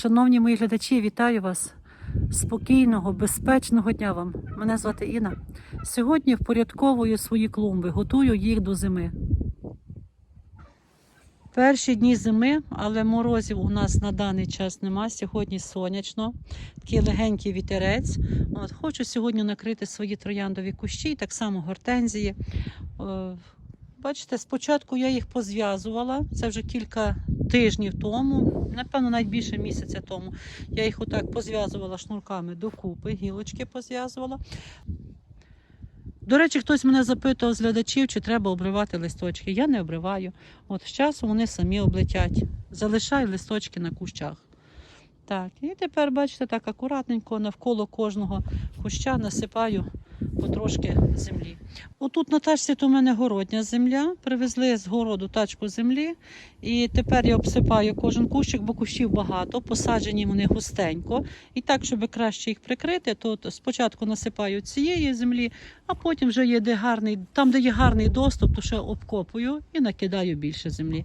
Шановні мої глядачі, вітаю вас. Спокійного, безпечного дня вам. Мене звати Інна. Сьогодні впорядковую свої клумби, готую їх до зими. Перші дні зими, але морозів у нас на даний час нема. Сьогодні сонячно, такий легенький вітерець. От, хочу сьогодні накрити свої трояндові кущі, так само гортензії. Бачите, спочатку я їх позв'язувала. Це вже кілька тижнів тому, напевно, навіть більше місяця тому. Я їх отак позв'язувала шнурками докупи, гілочки позв'язувала. До речі, хтось мене запитував з глядачів, чи треба обривати листочки. Я не обриваю. От з часом вони самі облетять. Залишаю листочки на кущах. Так, і тепер, бачите, так акуратненько навколо кожного куща насипаю потрошки землі. Отут на тачці то в мене городня земля. Привезли з городу тачку землі. І тепер я обсипаю кожен кущик, бо кущів багато, посаджені вони густенько. І так, щоб краще їх прикрити, то спочатку насипаю цієї землі, а потім вже є де гарний, там, де є гарний доступ, то ще обкопую і накидаю більше землі.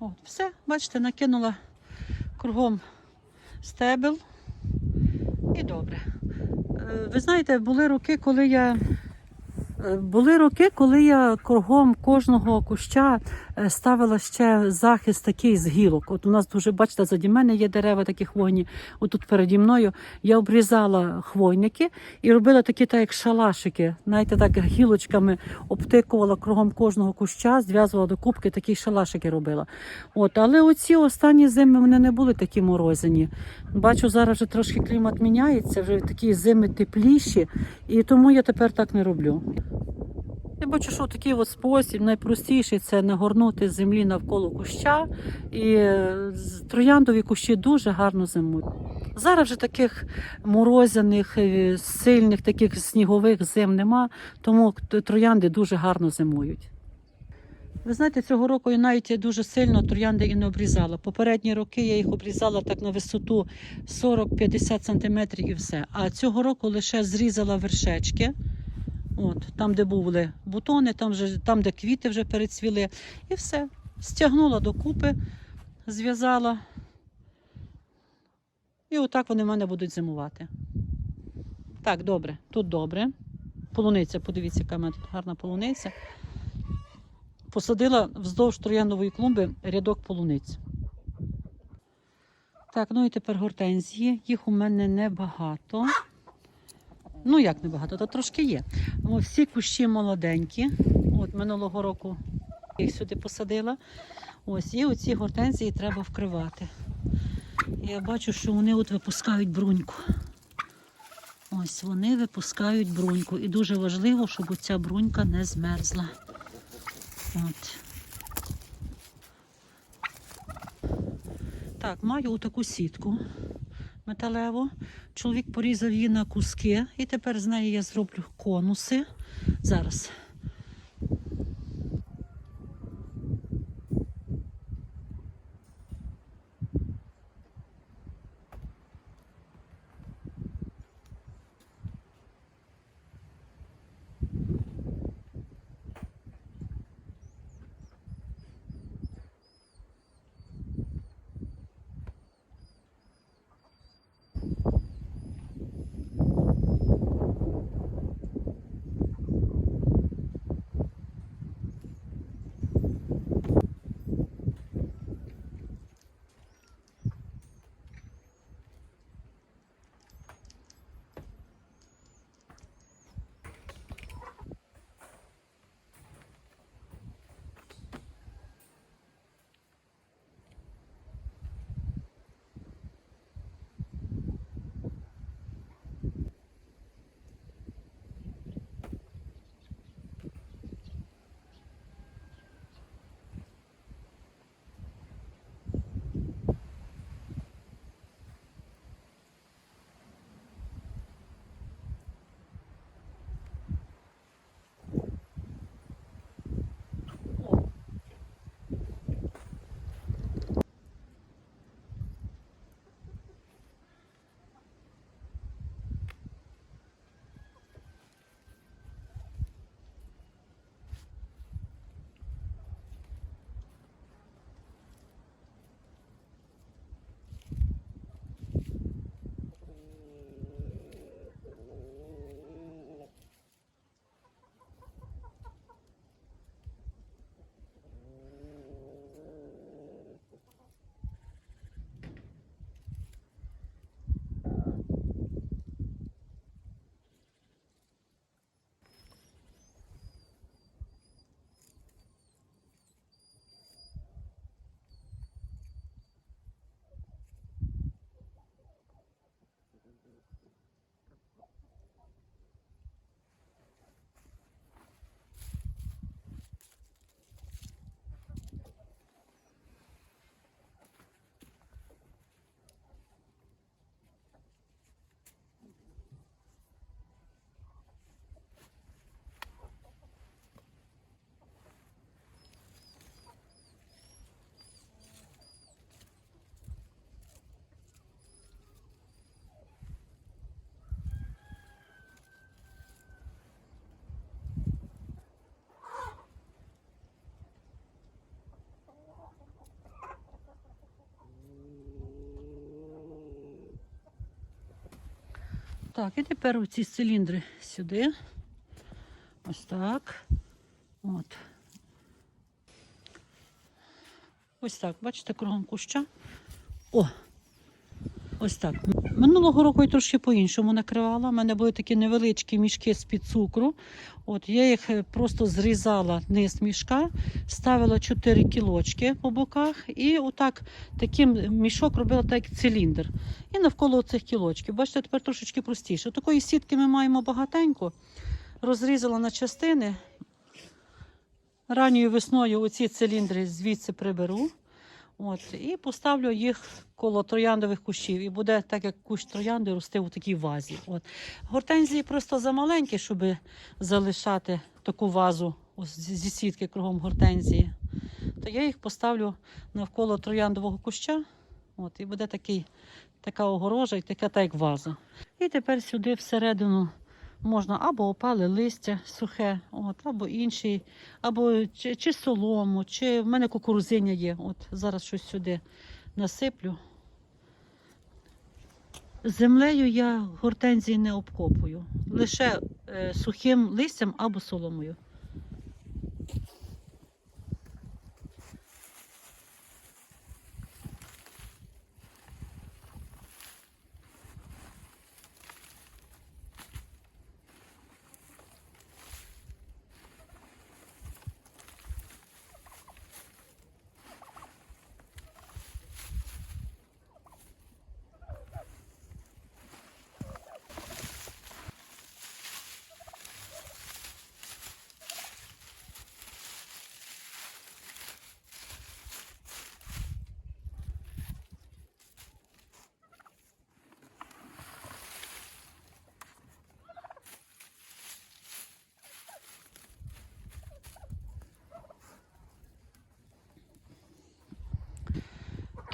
От, все, бачите, накинула кругом стебел. І добре. Е, Ви знаєте, були роки, коли я. е, Були роки, коли я кругом кожного куща ставила ще захист такий з гілок. От у нас дуже, бачите, заді мене є дерева такі хвойні. Отут переді мною я обрізала хвойники і робила такі, так як шалашики. Знаєте, так гілочками обтикувала кругом кожного куща, зв'язувала до кубки, такі шалашики робила. От, але оці останні зими вони не були такі морозяні. Бачу, зараз вже трошки клімат міняється, вже такі зими тепліші, і тому я тепер так не роблю. Я бачу, що такий от спосіб найпростіший це нагорнути землі навколо куща. І е, трояндові кущі дуже гарно зимують. Зараз вже таких морозяних, е, сильних, таких снігових зим нема, тому троянди дуже гарно зимують. Ви знаєте, цього року я навіть дуже сильно троянди і не обрізала. Попередні роки я їх обрізала так на висоту 40-50 см і все. А цього року лише зрізала вершечки. От, там, де були бутони, там, вже, там, де квіти вже перецвіли, і все. Стягнула докупи, зв'язала. І отак вони в мене будуть зимувати. Так, добре, тут добре. Полуниця, подивіться, яка в мене тут гарна полуниця. Посадила вздовж трояндової клумби рядок полуниць. Так, ну і тепер гортензії. Їх у мене небагато. Ну, як небагато, то трошки є. Всі кущі молоденькі. От минулого року їх сюди посадила. Ось, і оці гортензії треба вкривати. Я бачу, що вони от випускають бруньку. Ось вони випускають бруньку. І дуже важливо, щоб оця брунька не змерзла. От. Так, маю отаку сітку металеву. Чоловік порізав її на куски, і тепер з неї я зроблю конуси. Зараз. Так, і тепер оці циліндри сюди. Ось так. От. Ось так, бачите, кругом куща. О! Ось так. Минулого року я трошки по-іншому накривала. У мене були такі невеличкі мішки з-під цукру. От я їх е, просто зрізала низ мішка, ставила 4 кілочки по боках і отак таким мішок робила так як циліндр. І навколо цих кілочків. Бачите, тепер трошечки простіше. Такої сітки ми маємо багатенько. Розрізала на частини. Ранньою весною оці циліндри звідси приберу. От, і поставлю їх коло трояндових кущів. І буде так, як кущ троянди рости у такій вазі. От. Гортензії просто замаленькі, щоб залишати таку вазу ось зі сітки кругом гортензії. То я їх поставлю навколо трояндового куща. От, і буде такий, така огорожа і така так як ваза. І тепер сюди всередину можна або опале листя сухе, от, або інший, або чи, чи солому, чи в мене кукурузиня є. От зараз щось сюди насиплю. Землею я гортензії не обкопую, лише е, сухим листям або соломою.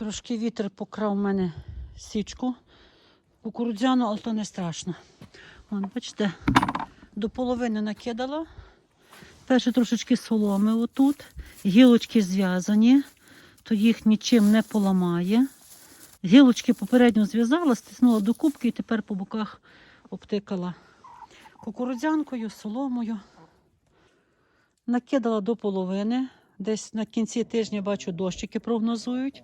Трошки вітер покрав мене січку кукурудзяну, але то не страшно. Вон, бачите, до половини накидала. Перше трошечки соломи отут. Гілочки зв'язані, то їх нічим не поламає. Гілочки попередньо зв'язала, стиснула до кубки і тепер по боках обтикала кукурудзянкою, соломою. Накидала до половини. Десь на кінці тижня бачу, дощики прогнозують.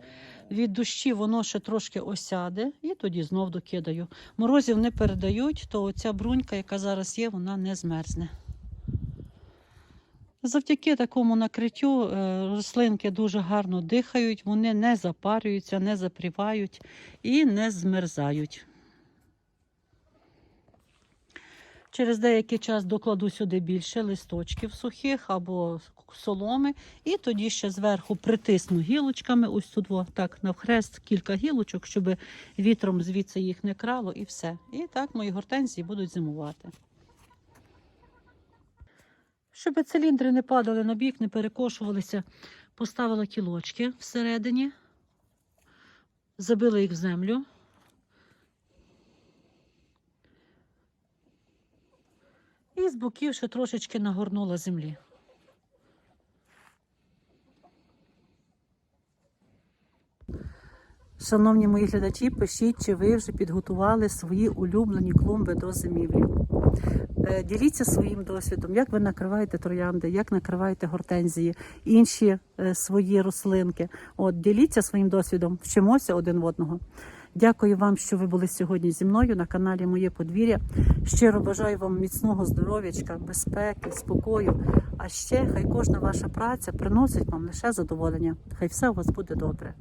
Від дощі воно ще трошки осяде, і тоді знов докидаю. Морозів не передають, то оця брунька, яка зараз є, вона не змерзне. Завдяки такому накриттю е, рослинки дуже гарно дихають, вони не запарюються, не запрівають і не змерзають. Через деякий час докладу сюди більше листочків сухих або соломи, і тоді ще зверху притисну гілочками. Ось тут во, так навхрест кілька гілочок, щоб вітром звідси їх не крало, і все. І так мої гортензії будуть зимувати. Щоб циліндри не падали на бік, не перекошувалися, поставила кілочки всередині, забила їх в землю. І з боків ще трошечки нагорнула землі. Шановні мої глядачі, пишіть, чи ви вже підготували свої улюблені клумби до зимівлі. Е, Діліться своїм досвідом, як ви накриваєте троянди, як накриваєте гортензії, інші е, свої рослинки. От діліться своїм досвідом, вчимося один в одного. Дякую вам, що ви були сьогодні зі мною на каналі Моє подвір'я. Щиро бажаю вам міцного здоров'ячка, безпеки, спокою. А ще хай кожна ваша праця приносить вам лише задоволення. Хай все у вас буде добре.